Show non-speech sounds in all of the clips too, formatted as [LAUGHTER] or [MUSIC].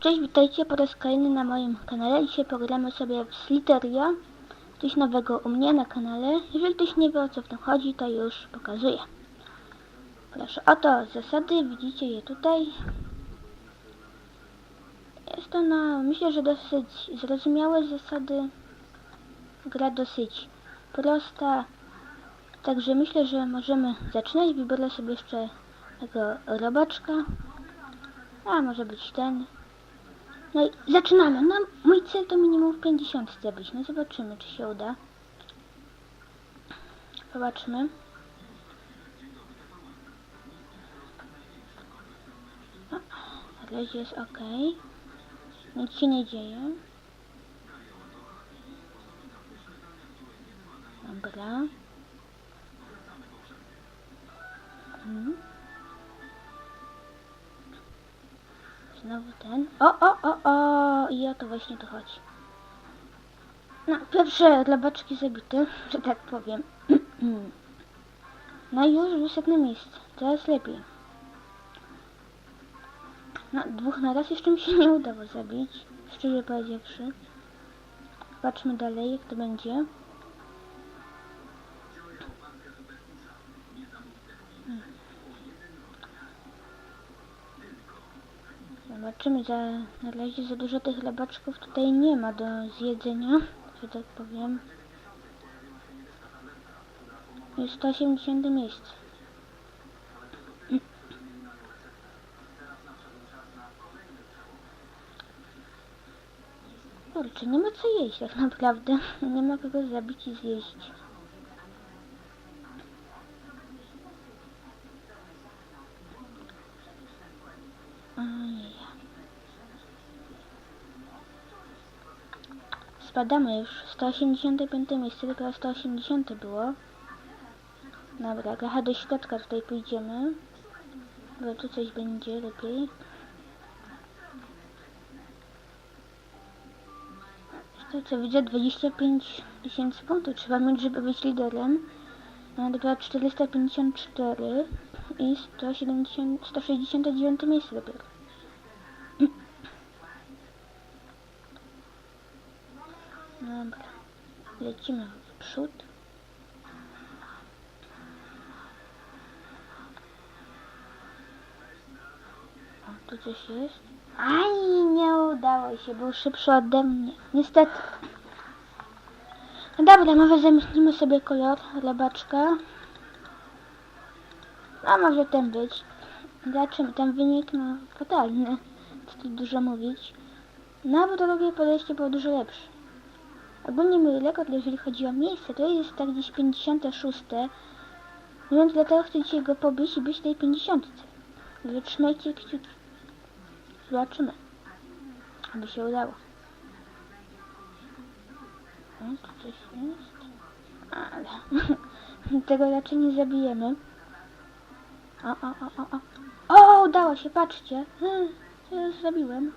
Cześć, witajcie po raz kolejny na moim kanale. Dzisiaj pogramy sobie w Sliteria. Coś nowego u mnie na kanale. Jeżeli ktoś nie wie o co w tym chodzi, to już pokazuję. Proszę, oto zasady, widzicie je tutaj. Jest to na, myślę, że dosyć zrozumiałe zasady. Gra dosyć prosta. Także myślę, że możemy zaczynać. Wybiorę sobie jeszcze tego robaczka. A może być ten. No i zaczynamy. No, mój cel to minimum w 50 zdobyć. No zobaczymy, czy się uda. Zobaczmy. Na razie jest ok. Nic się nie dzieje. Znowu ten. O, o, o, o! I o to właśnie to chodzi. No, pierwsze robaczki zabite, że tak powiem. [CLEARS THROAT] No już wyszedł na miejsce. Teraz lepiej. No, dwóch na raz jeszcze mi się [LAUGHS] nie udało zabić. Szczerze powiedziawszy. Zobaczmy dalej, jak to będzie. Zobaczymy, za, na razie za dużo tych lebaczków tutaj nie ma do zjedzenia, że tak powiem. Jest 180 miejsce. Kurczę, nie ma co jeść tak naprawdę. Nie ma kogo zabić i zjeść. Ojej. Spadamy już. 185 miejsce, tylko 180 było. Dobra, trochę do środka tutaj pójdziemy. Bo tu coś będzie lepiej. To co widzę, 25 tysięcy punktów trzeba mieć, żeby być liderem. Mam dopiero 454 i 170, 169 miejsce dopiero. Dobra, lecimy w przód. O, tu coś jest. Aj, nie udało się, był szybszy ode mnie. Niestety. No dobra, może zamienimy sobie kolor lebaczka. A może ten być. Zobaczymy, ten wynik no fatalny. Co tu dużo mówić. No bo to drugie podejście było dużo lepsze. Ogólnie mój rekord, jeżeli chodzi o miejsce, to jest tak gdzieś 56. Więc dlatego chcę dzisiaj go pobić i być tej 50. Wytrzymajcie kciuki. Zobaczymy. Aby się udało. Coś jest. Ale [LAUGHS] tego raczej nie zabijemy. O, o, o, o, o. O, udało się, patrzcie. Hmm, zabiłem.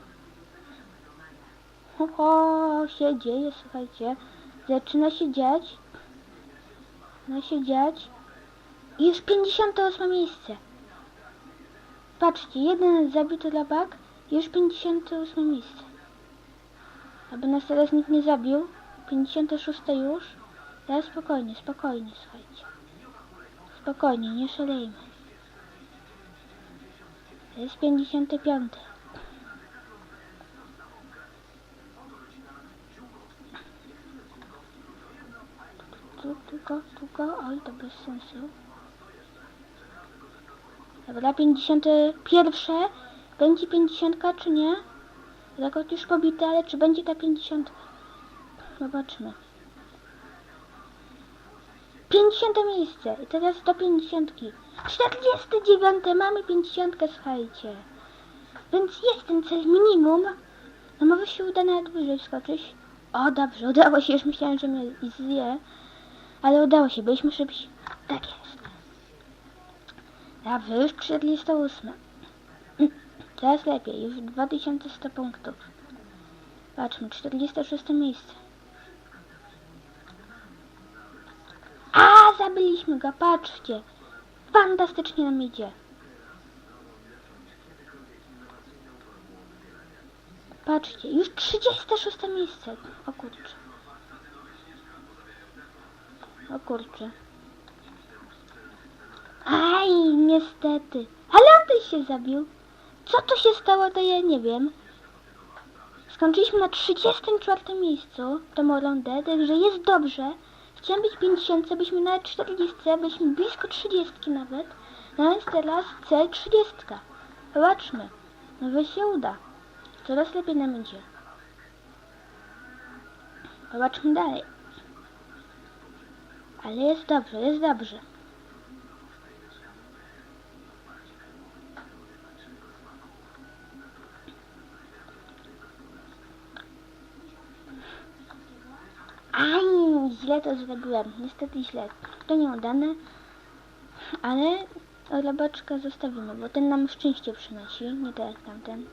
Ho, się dzieje, słuchajcie. Zaczyna się dziać. Zaczyna się dziać. I już 58 miejsce. Patrzcie, jeden zabity labak, już 58 miejsce. Aby nas teraz nikt nie zabił. 56 już. Teraz spokojnie, spokojnie, słuchajcie. Spokojnie, nie szalejmy. To jest 55. Tylko, tylko, oj, to bez sensu. Dobra, 51. Będzie 50 czy nie? Rekord już pobity, ale czy będzie ta 50? Zobaczmy. 50 miejsce. I teraz do 50. 49. Mamy 50, słuchajcie. Więc jest ten cel minimum. No może się uda nawet wyżej skoczyć. O, dobrze, udało się. Już myślałem, że mnie zje. Ale udało się, byliśmy szybsi. Tak jest. Dobrze, już 48. Teraz [CLEARS THROAT] lepiej, już 2100 punktów. Patrzmy, 46 miejsce. A, zabiliśmy go, patrzcie. Fantastycznie nam idzie. Patrzcie, już 36 miejsce. O kurczę. O kurczę. Aj, niestety. Ale on też się zabił. Co tu się stało, to ja nie wiem. Skończyliśmy na 34 miejscu tą rundę, także jest dobrze. Chciałem być 50, byliśmy na 40, byliśmy blisko 30 nawet. No więc teraz cel 30. Zobaczmy. Może się uda. Coraz lepiej nam idzie. Zobaczmy dalej. Ale jest dobrze, jest dobrze. Aj, źle to zrobiłem. Niestety źle. To nieudane. Ale robaczka zostawimy, bo ten nam szczęście przynosi, nie tak jak tamten.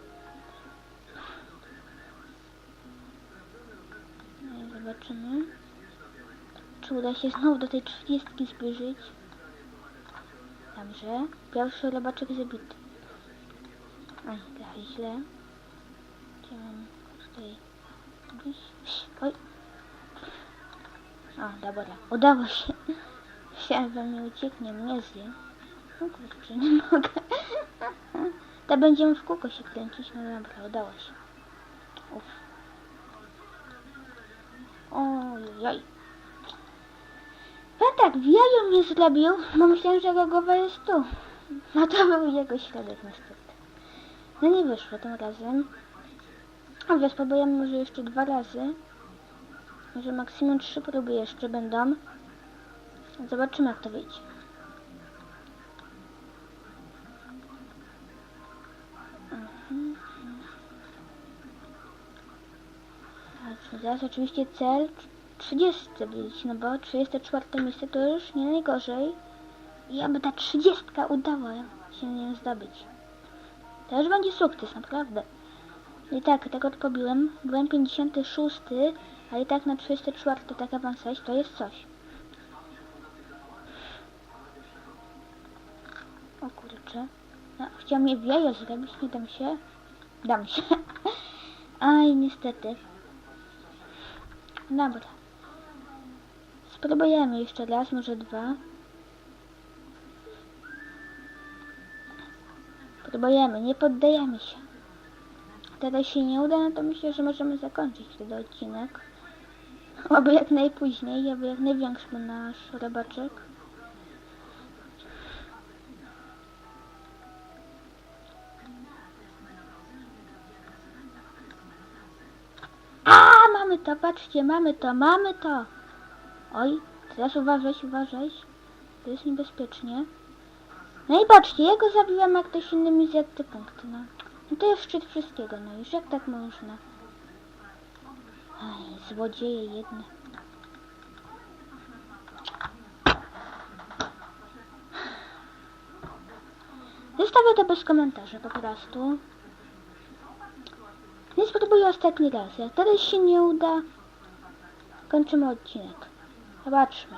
No zobaczymy. Czy uda się znowu do tej 30 zbliżyć? Dobrze. Pierwszy robaczek zabity. Aj, trochę źle. Gdzie mam tutaj... Gdzieś... Oj. O, dobra. Udało się. Myślałem, że mi ucieknie, mnie zje. No kurczę, nie mogę. To będziemy w kółko się kręcić. No dobra, udało się. Uff. Ojoj. No tak, w jaju mnie zrobił, bo myślałem, że jego głowa jest tu. No to był jego środek niestety. No nie wyszło tym razem. A wiesz, spróbujemy może jeszcze dwa razy. Może maksimum trzy próby jeszcze będą. Zobaczymy jak to wyjdzie. Mhm. Teraz oczywiście cel 30 być, no bo 34 miejsce to już nie najgorzej. I aby ta 30 udała się nią zdobyć. To już będzie sukces, naprawdę. I tak, tak odpobiłem. Byłem 56, a i tak na 34 tak awansować to jest coś. O kurczę. No, chciał mnie w jajo zrobić, nie dam się. Dam się. [LAUGHS] Aj, niestety. Dobra. Spróbujemy jeszcze raz, może dwa. Próbujemy, nie poddajemy się. Teraz się nie uda, no to myślę, że możemy zakończyć ten odcinek. [LAUGHS] Oby jak najpóźniej, aby jak największy był nasz robaczek. A, mamy to, patrzcie, mamy to, mamy to. Oj, teraz uważać, uważać. To jest niebezpiecznie. No i patrzcie, ja go jak ktoś inny mi zjadł te punkty, no. No to jest szczyt wszystkiego, no już jak tak można? Aj, złodzieje jedne. Zostawię to bez komentarza po prostu. Nie spróbuję ostatni raz. Jak teraz się nie uda, kończymy odcinek. Zobaczmy.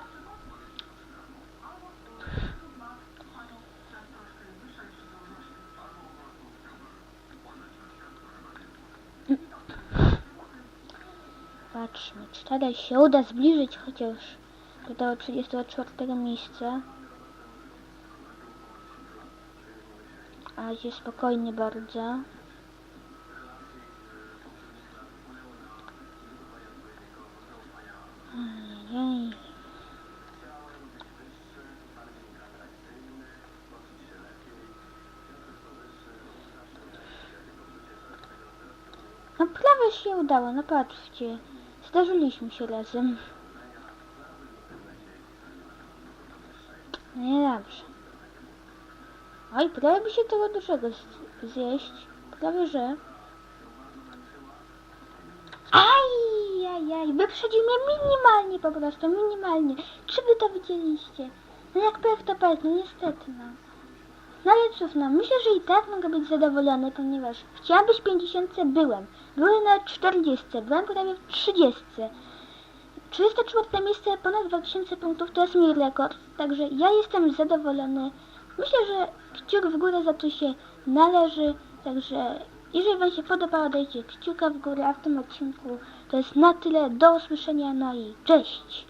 Patrzmy, czy teraz się uda zbliżyć chociaż do tego 34 miejsca. A razie spokojnie bardzo. Ojej. No prawie się udało, no patrzcie. Zdarzyliśmy się razem. No niedobrze. Oj, prawie by się tego dużego zjeść. Prawie że. Aj, aj, aj, wyprzedził mnie minimalnie po prostu, minimalnie. Czy wy to widzieliście? No jak pewnie to pewnie, niestety no. No ale cóż, no, myślę, że i tak mogę być zadowolony, ponieważ chciałam być w 50, byłem. Byłem na 40, byłem prawie w 30. 34 miejsce, ponad 2000 punktów, to jest mój rekord, także ja jestem zadowolony. Myślę, że kciuk w górę za to się należy, także Jeżeli Wam się podobało, dajcie kciuka w górę, a w tym odcinku to jest na tyle. Do usłyszenia, no i cześć!